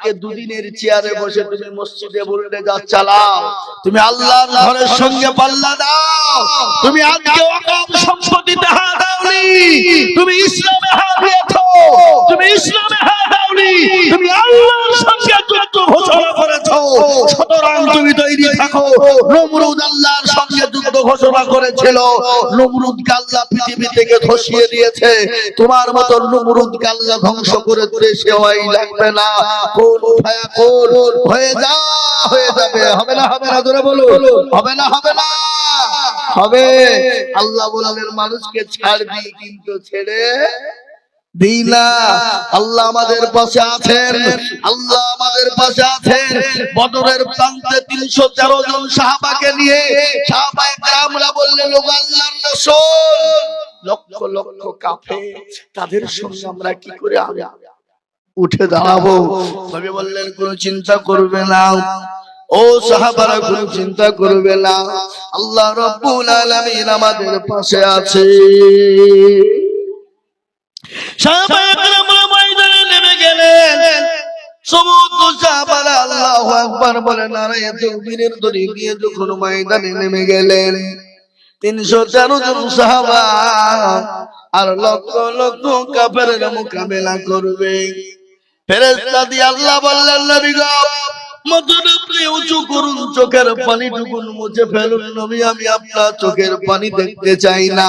আজকে দুদিনের চেয়ারে বসে তুমি মসজিদে বলতে চালাও। তুমি আল্লাহ ঘরের সঙ্গে পাল্লা দাও। তুমি আজকে অকাম সম্পত্তিতে হাত দাওনি। তুমি ইসলামে হাত দিয়েছ। তুমি ইসলামে হাত দাওনি তুমি আল্লাহর সঙ্গে ঘোষণা সুতরাং তুমি তৈরি থাকো। নমরুদ আল্লাহর সঙ্গে ঘোষণা করেছিল। নমরুদ আল্লাহ পৃথিবী থেকে ধসিয়ে দিয়েছে। তোমার মতো নমরুদ ধ্বংস করে দিলে সে হয় লাগবে না। কোন ফায়া কোন হয়ে যা, হয়ে যাবে। হবে না হবে না ধরে বলো হবে না হবে না। হবে। আল্লাহ বলালেন মানুষকে ছাড়বি, কিন্তু ছেড়ে আল্লাহ আমাদের পাশে আছেন। আল্লাহ আমাদের পাশে আছেন। বদরের প্রান্তে তিনশো তেরো জন সাহাবাকে নিয়ে লক্ষ লক্ষ তাদের সঙ্গে আমরা কি করে উঠে দাঁড়াবো? নবী বললেন, কোনো চিন্তা করবে না। ও সাহাবারা, কোনো চিন্তা করবে না। আল্লাহ রব্বুল আলামিন আমাদের পাশে আছে আর লক্ষ লক্ষ মোকাবেলা করবে। ফেরেশতা দিয়ে আল্লাহ উঁচু করুন, চোখের পানি টুকুন মুছে ফেলুন। নবী, আমি আপনার চোখের পানি দেখতে চাই না।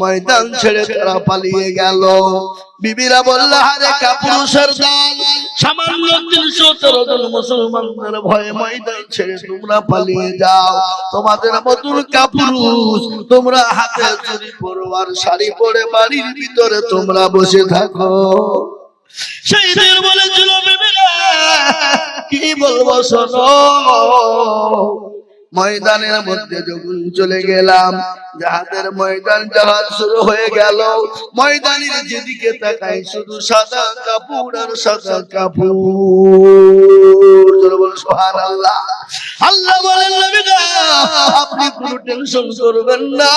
ময়দান ছেড়ে তারা পালিয়ে গেল। বিবিরা বলল, আরে কাপুরুষের দল? সামান্য তিনশো তেরো জন মুসলমানদের ভয়ে ময়দান ছেড়ে তোমরা পালিয়ে যাও। তোমাদের মতন কাপুরুষ তোমরা হাতে চুরি পরোয়ার শাড়ি পরে বাড়ির ভিতরে তোমরা বসে থাকো। সেইদের বলেছিল, বিবিরা, কি বলব শোনো? ময়দানের মধ্যে যখন চলে গেলাম যাহাদের ময়দান জাহাজ শুরু হয়ে গেল। ময়দানের যেদিকে তাকাই, শুধু সাদা কাপড় আর সাদা কাপড়। বলো সুবহানাল্লাহ। আল্লাহ বলেন আপনি কোনো টেনশন করবেন না।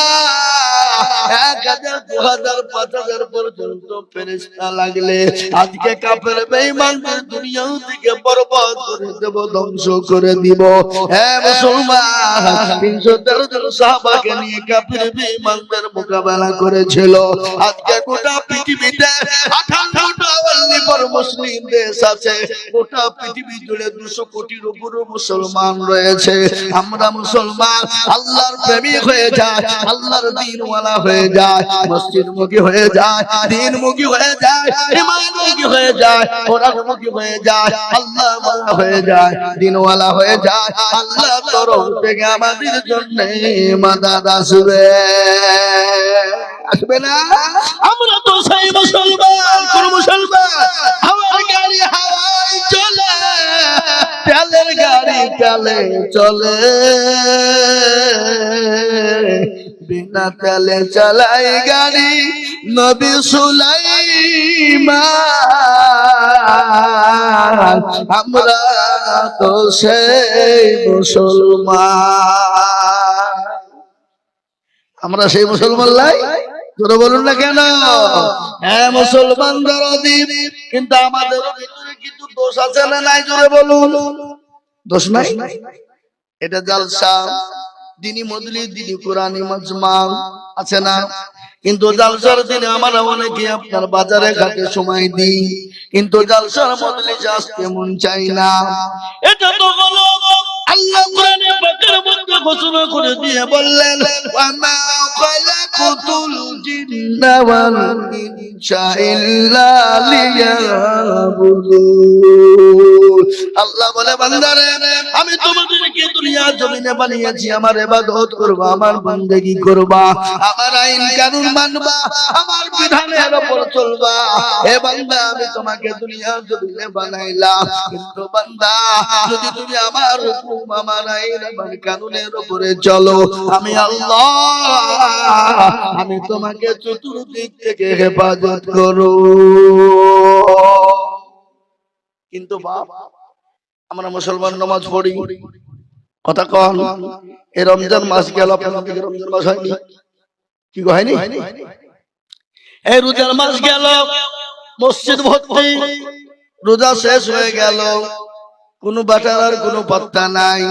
মোকাবেলা করেছিল। আজকে গোটা পৃথিবীতে মুসলিম দেশ আছে। গোটা পৃথিবী জুড়ে দুশো কোটির উপরও মুসলমান রয়েছে। আমরা মুসলমান, আল্লাহর প্রেমিক হয়ে যায় আল্লাহর দিনওয়ালা হয়ে যায়, মসজিদ মুখী হয়ে যায়, দিন মুখী হয়ে যায় ইমান মুখী হয়ে যায় কোরআন মুখী হয়ে যায়, আল্লাহ ওয়ালা হয়ে যায়, দিনওয়ালা হয়ে যায়, আল্লাহ তরফ থেকে আমাদের জন্য মাদাদ আসবে। আসবে না? আমরা তো সেই মুসলমান, কোন মুসলমান আমার গাড়ি হাওয়ায় চলে, তেলের গাড়ি তেলে চলে। বিনা তেলে চালাই গাড়ি নবী সুলাইমান। আমরা তো সেই মুসলমান। আমরা সেই মুসলমান লাই? তোরা বলুন না কেন? হ্যাঁ মুসলমান দরদিন কিন্তু আমাদের কিন্তু দোষ আছে না নাই? জোরে বলুন। দোষ নাই? এটা জালসা। দিনী মদলি, দিনী কোরআনী মজমা আছে না? কিন্তু জালসার দিনে আমরা অনেকে আপনার বাজারে ঘাটে সময় দিই, কিন্তু জালসার মদলি আসতে মন চাই না। এটা তো হলো আল্লাহ কোরআনে পাকের মধ্যে ঘোষণা করে দিয়ে বললেন, ওয়ামা খালাকুতুল জিন্না ওয়াল ইনসা ইল্লা লিয়াবুদুন। আল্লাহ বলে, বান্দারে, আমি তোমাদেরকে দুনিয়া জমিনে বানিয়েছি, আমার ইবাদত করবা, আমার বন্দেগী করবা, আমার আইন কানুন মানবা, আমার বিধানের উপর চলবা। হে বান্দা, আমি তোমাকে দুনিয়া জমিনে বানাইলাম। কিন্তু বান্দা, যদি তুমি আমার হুকুম, আমার আইন, আমার কানুনের উপরে চলো, আমি আল্লাহ, আমি তোমাকে চতুর্দিক থেকে হেফাজত করো কিন্তু বাবা আমরা মুসলমান নামাজ পড়ি। কথা কন, এই রমজান মাস গেল রমজান মাস হয়নি? কি হয়নি? এই রোজার মাস গেল, মসজিদ ভর্তি, রোজা শেষ হয়ে গেল, কোনো বাটার আর কোনো পাত্তা নাই।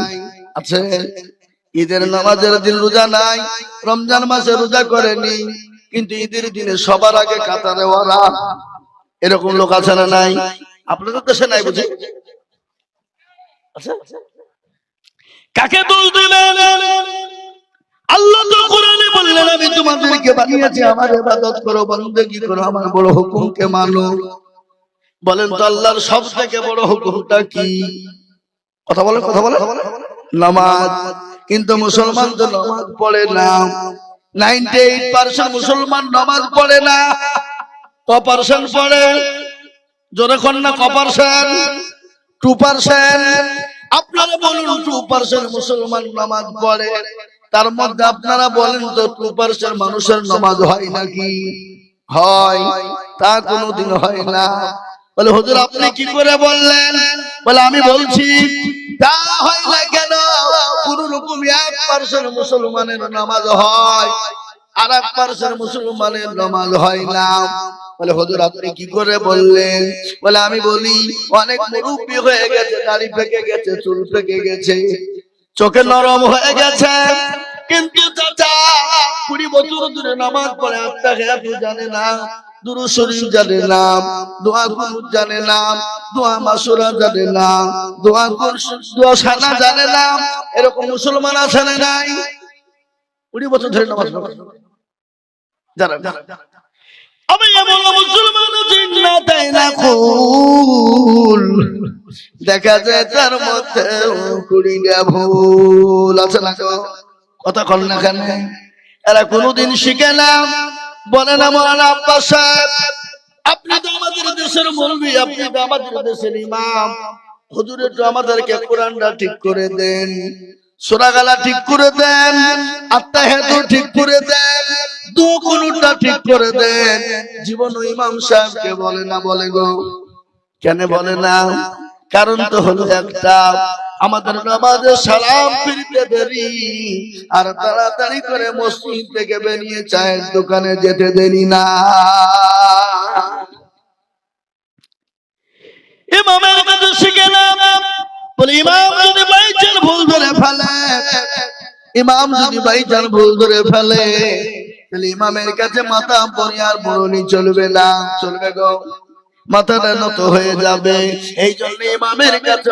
আছে, ঈদের নামাজের দিন রোজা নাই, রমজান মাসে রোজা করেনি, কিন্তু ঈদের দিনে সবার আগে কাতারে ওরা এরকম লোক আছে না নাই? আপনাদের দেশে নাই বুঝি? কাকে দোষ দিলেন আল্লাহ তো কোরআনে বললেন, আমি তোমাদেরকে বানিয়েছি, আমার ইবাদত করো, বন্দেগী করো, আমার বড় হুকুমকে মানো। বলেন তো আল্লাহর সব থেকে বড় হুকুমটা কি? কথা বলেন কথা বলেন। নামাজ। কিন্তু মুসলমান তো নামাজ পড়ে না। নাইনটি এইট পার্সেন্ট মুসলমান নামাজ পড়ে না। ক পার্সেন্ট পড়ে? জোরে কর না, ক পার্সেন্ট? টু আপনারা বলুন টু মুসলমান নামাজ পড়ে। তার মধ্যে আপনারা বলেন তো টু মানুষের নামাজ হয় নাকি? হয়। তা কোনোদিন হয় না। বলে, হুজুর, আপনি কি করে বললেন? বলে, আমি বলছি, তা হয় না কেন? কোন রকম এক পার্সেন্ট মুসলমানের নামাজ হয়। আর এক পার্সেন্ট মুসলমানের নামাজ হয় না। বলে, হুজুর, আপনি কি করে বললেন? বলে, আমি বলি, অনেক মুরব্বী হয়ে গেছে, দাড়ি পেকে গেছে, চুল পেকে গেছে, চোখে নরম হয়ে গেছে। কিন্তু চাচা, কুড়ি বছর ধরে নামাজ পড়ে, আত্মা হেয়াফু জানে না, দুরু জানে না, দোয়া দেখা যায় তার মধ্যে ভুল আছে কোনোদিন শিখে না। বলে না মরানা আব্বাস সাহেব, আপনি তো আমাদের দেশের মুরবি আপনি তো আমাদের দেশের ইমাম। একটু আমাদেরকে কোরআনটা ঠিক করে দেন, সোরাগালা ঠিক করে দেন আত্মা হেতু ঠিক করে দেন। দু কোনটা ঠিক করে দেন? জীবন ইমাম সাহেবকে বলে না, বলে গো। কেন বলে না? কারণ তো হলো একটা, আমাদের নামাজে সালাম ফিরতে দেরি, আর তাড়াতাড়ি করে মসজিদ থেকে বেরিয়ে চায়ের দোকানে যেতে দেরি না। ইমামের কাছে শিখে না বলে, ইমাম যদি বাইচান ভুল ধরে ফেলে, ইমাম যদি বাইচান ভুল ধরে ফেলে ইমামের কাছে মাথা পরে আর বড়নি চলবে না, চলবে গো। মাথাটা নত হয়ে যাবে। এই জন্য ইমামের কাছে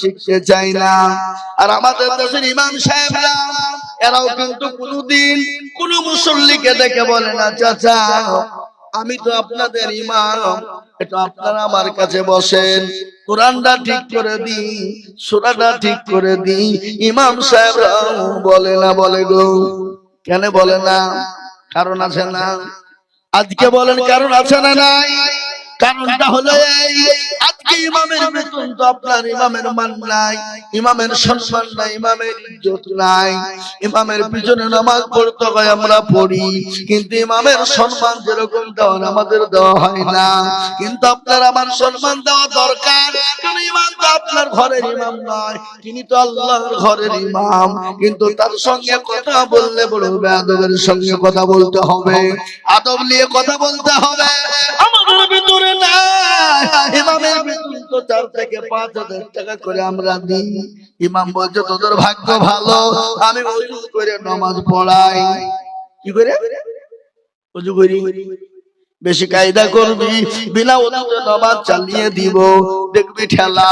শিখতে চাই না। আর আমাদের দেশের ইমাম সাহেবরা, এরাও কিন্তু কোনোদিন কোন মুসল্লিকে দেখে বলে না, চাচা, আমি তো আপনাদের ইমাম, এটা আপনারা আমার কাছে বসেন। কোরআনটা ঠিক করে দিই, সুরাটা ঠিক করে দিই। ইমাম সাহেবরা বলে না, বলে গো। কেন বলে না? কারণ আছে না। আজকে বলেন কারণ আছে না নাই? কারণটা হলো এই আজকে ইমামের বেতন তো আপনার ইমামের মান নাই ইমামের সম্মান নাই ইমামের ইজ্জত নাই। ইমামের পিছনে নামাজ পড়তে হয় আমরা পড়ি কিন্তু ইমামের সম্মান যেরকম আমাদের দেওয়া হয় না। কিন্তু আপনার আমার সম্মান দেওয়া দরকার কারণ ইমাম তো আপনার ঘরের ইমাম নয় তিনি তো আল্লাহর ঘরের ইমাম। কিন্তু তার সঙ্গে কথা বললে বড় আদবের সঙ্গে কথা বলতে হবে আদব নিয়ে কথা বলতে হবে। আমাদের ভিতরে না ইমামের ইমাম ভাগ্য ভালো, আমি করে পড়াই। কি করে? ওজু করি। বেশি কায়দা করবি, বিনা নামাজ চালিয়ে দিব। দেখবি ঠেলা।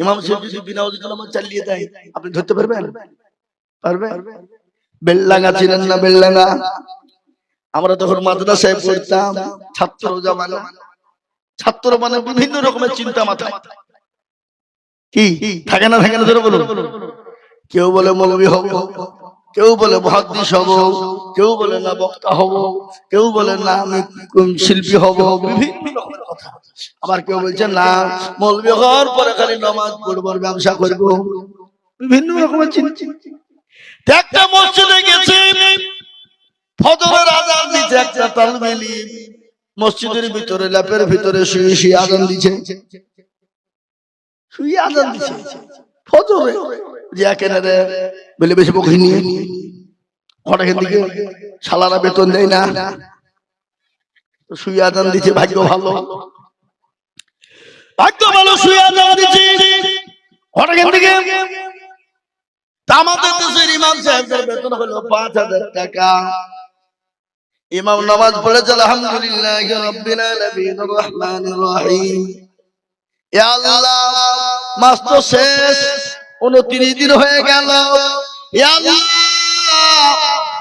ইমাম বিনা চালিয়ে দেয়, আপনি ধরতে পারবেন? বেল্লাঙ্গা বেল্লাঙ্গা। আমরা তখন মাদ্রাসায় পড়তাম, ছাত্র জামানা। ছাত্র মানে বিভিন্ন রকমের চিন্তা মাথায়। কি? থাকে না থাকে না বলুন। কেউ বলে মৌলবী হব, কেউ বলে মহাদ্দিস হব, কেউ বলে না বক্তা হব, কেউ বলে না আমি শিল্পী হব, বিভিন্ন আবার কেউ বলছে, না, মৌলবী হওয়ার পরে খালি নামাজ পড়ব ব্যবসা করব। বিভিন্ন রকমের চিন্তা। একটা মসজিদে গেছে, ফজরের আজান দিচ্ছে একটা তালবেলি মসজিদের ভিতরে, ল্যাপের ভিতরে শুয়ে শুয়ে আজান দিচ্ছে শুয়ে আজান দিছে। ফজরে যে একেবারে রে বলে বেশি বকি নিয়ে কটা কেন দিকে শালারা বেতন দেয় না। শুয়ে আদান দিছে, ভাগ্য ভালো। ভাগ্য ভালো, শুয়ে আদান দিছে। কটা দিকে তা আমাদের দেশের ইমাম সাহেবদের বেতন হলো পাঁচ হাজার টাকা। ইমাম নামাজ পড়েছে আলহামদুলিল্লাহ রাব্বিল আলামিন রহমানির রহিম। ইয়া আল্লাহ মাস তো শেষ উনত্রিশ দিন হয়ে গেল। ইয়া আল্লাহ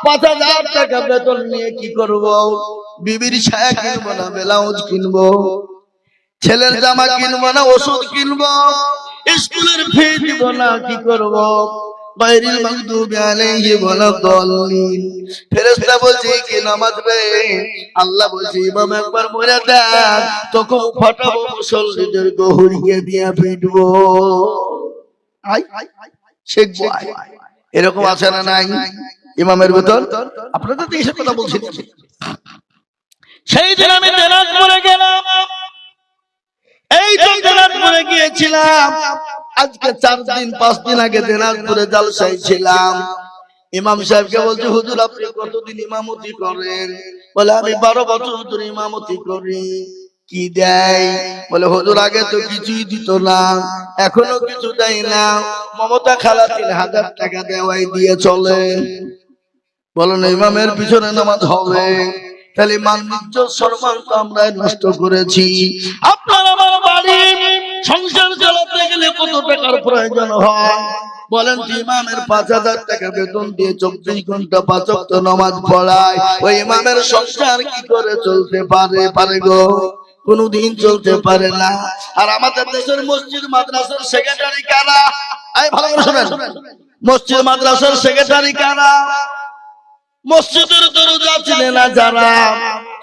পাঁচ হাজার টাকা বেতন নিয়ে কি করব? বিবির ছায়া কিনবো না ব্লাউজ কিনবো? ছেলের জামা কিনবো না ওষুধ কিনবো? স্কুলের ফি দিব না কি করব? মাগদুবি আলাইহি ওয়ালাদ-দাল্লিন ফেরেশতা বলছে নামাজ আল্লাহ বলছে, ইমাম একবার তখন মুসল্লিদের গহরিয়ে দিয়া আই। এরকম আছে না নাই? ইমামের বেতন আপনাদের তো এইসব কথা বলছি সেই দিন আমি গেলাম। এই তো গিয়েছিলাম। আজকে চার দিন পাঁচ দিন আগে দিনাজপুরে জালসায় ছিলাম। ইমাম সাহেবকে বলছে হুজুর আপনি কতদিন ইমামতি করেন? বলে আমি বারো বছর হুজুর ইমামতি করি। কি দেয়? বলে হুজুর আগে তো কিছুই দিত না। এখনও কিছু দেয় না। মমতা খালা তিন হাজার টাকা দেওয়াই দিয়ে চলে। বলেন ইমামের পিছনে নামাজ হবে। তাহলে সম্মান তো আমরা নষ্ট করেছি। আপনার আমার বাড়ি সংসার চালাতে গেলে কত টাকার প্রয়োজন হয়? বলেন তো ইমামের পাঁচ হাজার টাকা বেতন দিয়ে চব্বিশ ঘণ্টা পাঁচ ওয়াক্ত নামাজ পড়ায়। ওই ইমামের সংসার কি করে চলতে পারে পারে গো? কোনদিন চলতে পারে না। আর আমাদের দেশের মসজিদ মাদ্রাসার সেক্রেটারি কারা? এই ভালো করে শোনেন। মসজিদ মাদ্রাসার সেক্রেটারি কারা? মসজিদের দরজা চিনে না যারা?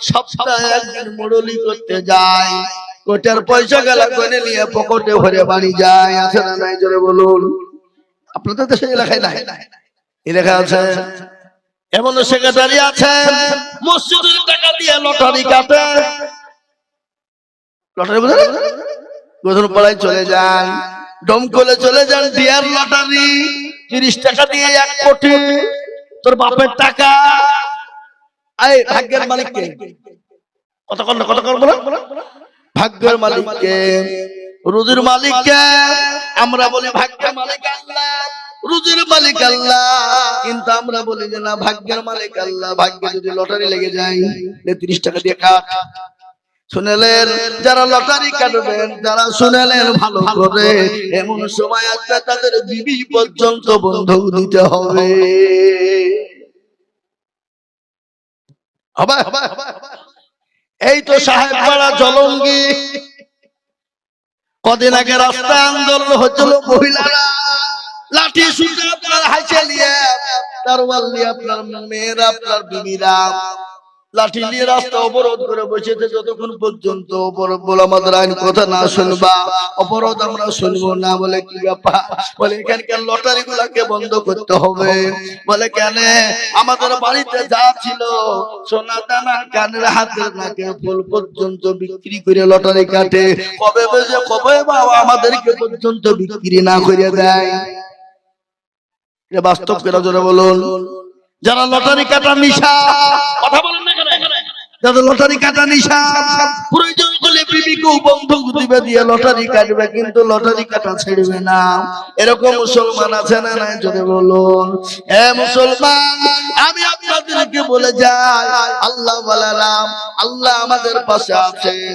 সপ্তাহে একদিন মুরলি করতে যায়। কোটার পয়সা গেলা কোনে নিয়ে পকেটে ভরে বাড়ি যায়, আছে না নাই? জোরে বলুন। আপনাদের দেশে এলাকায় নাই। এলাকা আছে। এমন সেক্রেটারি আছে। মসজিদের টাকা দিয়ে লটারি কাটে। লটারি বুঝলেন গোধন পাড়ায় চলে যান ডমকলে চলে যান ডিয়ার লটারি। তিরিশ টাকা দিয়ে এক কোটি। তোর বাপের টাকা। এই ভাগ্যের মালিককে। কত কর কত কর বলো? ভাগ্যের মালিককে রুজির মালিককে আমরা বলি ভাগ্যের মালিক আল্লাহ। রুজির মালিক আল্লাহ। কিন্তু আমরা বলি যে না ভাগ্যের মালিক আল্লাহ। ভাগ্যে যদি লটারি লেগে যায় তিরিশ টাকা দিয়ে কাট। শুনেলেন যারা লটারি কাটবেন যারা শুনেলেন ভালো করে এমন সময় আসবে তাদের বিবি পর্যন্ত বন্ধক দিতে হবে। হবে হবে, হবে। এই তো সাহেব পাড়া জলঙ্গি। কদিন আগে রাস্তা আন্দোলন হচ্ছিল মহিলারা। লাঠি সুতা আপনার হাইছে নিয়ে আপনার মেয়েরা আপনার বিবিরা। লাঠি নিয়ে রাস্তা অবরোধ করে বসেছে যতক্ষণ পর্যন্ত আমাদের আইন কথা না শুনবা অবরোধ আমরা শুনব না বলে কি ব্যাপার? বলে এখানকার লটারি গুলাকে বন্ধ করতে হবে। বলে কেন? আমাদের বাড়িতে যা ছিল, সোনা দানা, কানের হাতের নাকে ফুল পর্যন্ত বিক্রি করে লটারি কাটে। কবে বসে কবে বাবা আমাদেরকে পর্যন্ত বিক্রি না করে দেয়? বাস্তব কেন জোরে বলুন। যারা লটারি কাটা নিশা, কথা বলেন না যাদের লটারি কাটা নিশা প্রয়োজন হলে বিবিকেও বন্ধক দিবে দিয়ে লটারি কাটবে কিন্তু লটারি কাটা ছেড়বে না। এরকম মুসলমান আছে না নাই? যদি বলুন। এ মুসলমান আমি আপনাদেরকে বলে যাই আল্লাহ আল্লাহ আমাদের পাশে আছেন।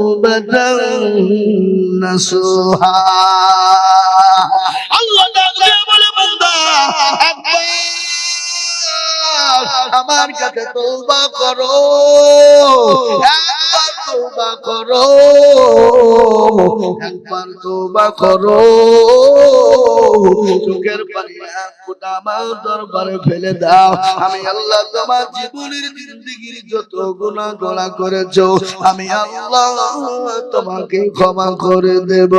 তাওবাতান নাসুহা আল্লাহ বলে আমার কাছে তওবা করো। একবার করো। একবার করো। চোখের পানি আমার দরবারে ফেলে দাও। আমি আল্লাহ তোমার জীবনের জিন্দগির যত গুণা করেছ, আমি আল্লাহ তোমাকে ক্ষমা করে দেব।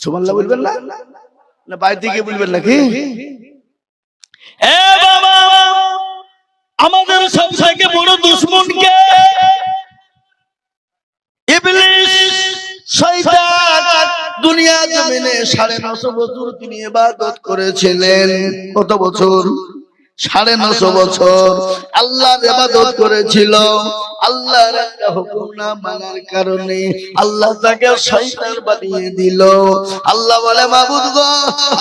সুমাল্লাহ বলবেন না? না বাইরে থেকে বলবেন নাকি? এ বাবা! আমাদের সব থেকে বড় ইবলিস, শয়তান, দুনিয়া বছর তিনি ইবাদত করেছিলেন। কত বছর? সাড়ে নশো বছর। করেছিল। মানার কারণে আল্লাহ তাকে বানিয়ে দিল। আল্লাহ বলে, মাবুদ গো,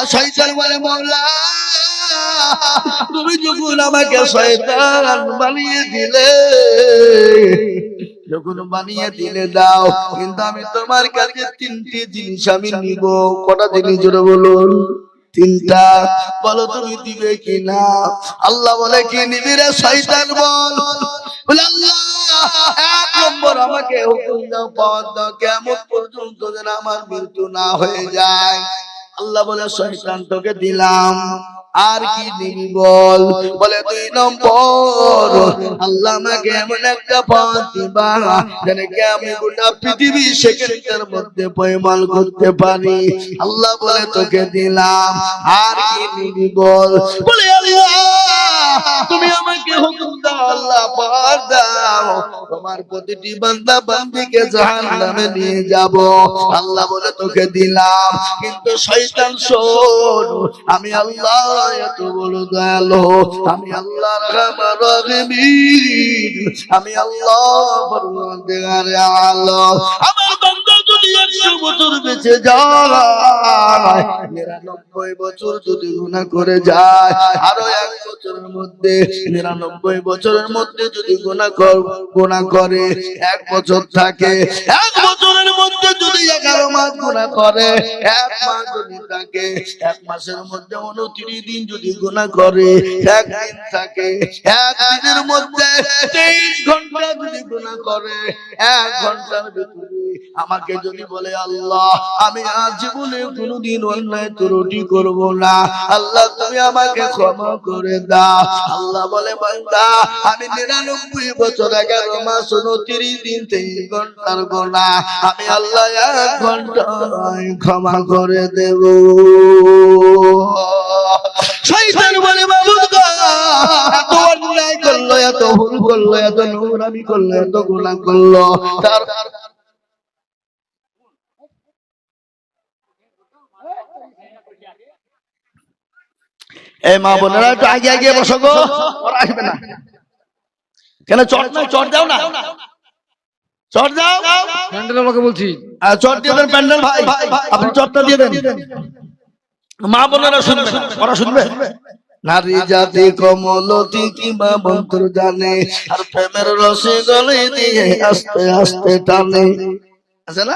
শয়তান বলে, মাওলা তুমি যখন আমাকে শয়তান বানিয়ে দিলে যখন বানিয়ে দিলে দাও কিন্তু আমি তোমার কাছে তিনটি জিনিস আমি নিব। কটা জিনিস জোরে বলুন? তিনটা। বলো তুমি দিবে কি না আল্লাহ বলে কি নিবি রে শয়তান বল? বলে আল্লাহ এক নম্বর আমাকে হুকুম দাও পাওয়ার দাও কেমন পর্যন্ত যেন আমার মৃত্যু না হয়ে যায়। আল্লাহ বলে শয়তান তোকে দিলাম। আর কি নিবি বল? বলে দুই নম্বর, আল্লাহ আমাকে এমন একটা পথ দিবা যেন কি আমি গোটা পৃথিবী সেখানকার মধ্যে পয়মাল করতে পারি। আল্লাহ বলে তোকে দিলাম, আর কি নিবি বল? বলে, আল্লাহ তুমি আমাকে হুকুম দাও, আল্লাহ পার দাও। তোমার প্রতিটি বান্দা বান্দিকে জাহান্নামে নিয়ে যাব। আল্লাহ বলে, তোকে দিলাম, কিন্তু শয়তান শোন, আমি আল্লাহ এত বড় দয়ালু। আমি আল্লাহ রহমান রহিম আমি আল্লাহ পরওয়ারদিগার আলম আমার বান্দা যদি একশো বছর বেঁচে যায়। নিরানব্বই বছর যদি গুণা করে যায়, আরও এক বছরের মধ্যে নিরানব্বই বছরের মধ্যে যদি গুণা গুণা করে, এক বছর থাকে, এক বছরের মধ্যে যদি এগারো মাস গুণা করে, এক মাস যদি থাকে, এক মাসের মধ্যে উনত্রিশ দিন যদি গুণা করে একদিন থাকে, এক দিনের মধ্যে তেইশ ঘণ্টা যদি গুণা করে, এক ঘণ্টার ভিতরে আমাকে যদি বলে, আল্লাহ, আমি আজ জীবনে কোনোদিন অন্যায় ত্রুটি করব না। আল্লাহ, তুমি আমাকে ক্ষমা করে দাও। আল্লাহ বলে, বান্দা, আমি নিরানব্বই বছর এগারো মাস উনত্রিশ দিন তেইশ ঘণ্টার গোনা। আমি আল্লাহ এক ঘন্টায় ক্ষমা করে দেব। শয়তান বলে করল, এত ভুল করল, এত নোংরামি করল, এত করল। তার এই মা বোনেরা একটু আগে আগে বসো গো। ওরা আসবে না। কেন চট না চট দাও না। চট দাও। প্যান্ডেল আমাকে বলছি। আর চট দিয়ে দেন প্যান্ডেল ভাই। আপনি চটটা দিয়ে দেন। মা বোনেরা শুনবে না, ওরা শুনবে। নারী জাতি কমলতি কিংবা মন্ত্র জানে আর প্রেমের রসে গলে দিয়ে আস্তে আস্তে টানে। আছে না?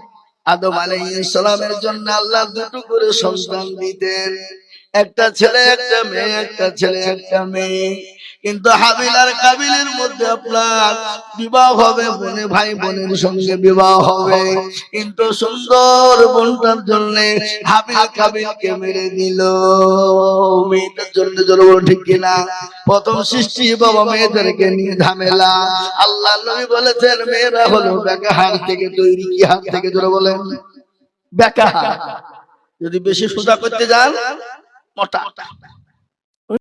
আদম আলাইহিস সালামের জন্য আল্লাহ দুটো করে সন্তান দিতেন। একটা ছেলে, একটা মেয়ে, একটা ছেলে, একটা মেয়ে। কিন্তু হাবিল আর কাবিলের মধ্যে আপনার বিবাহ হবে, বোনে ভাই বোনের সঙ্গে বিবাহ হবে। কিন্তু সুন্দর বোনটার জন্য হাবিল কাবিলকে মেরে দিল। মেয়েটার জন্য জোর বলো ঠিক কিনা? প্রথম সৃষ্টি বাবা মেয়েদেরকে নিয়ে ঝামেলা। আল্লাহ নবী বলেছেন, মেয়েরা হলো বেকা হাত থেকে তৈরি। কি হাত থেকে জোরে বলেন? বেকা। যদি বেশি সোজা করতে যান matata. matata.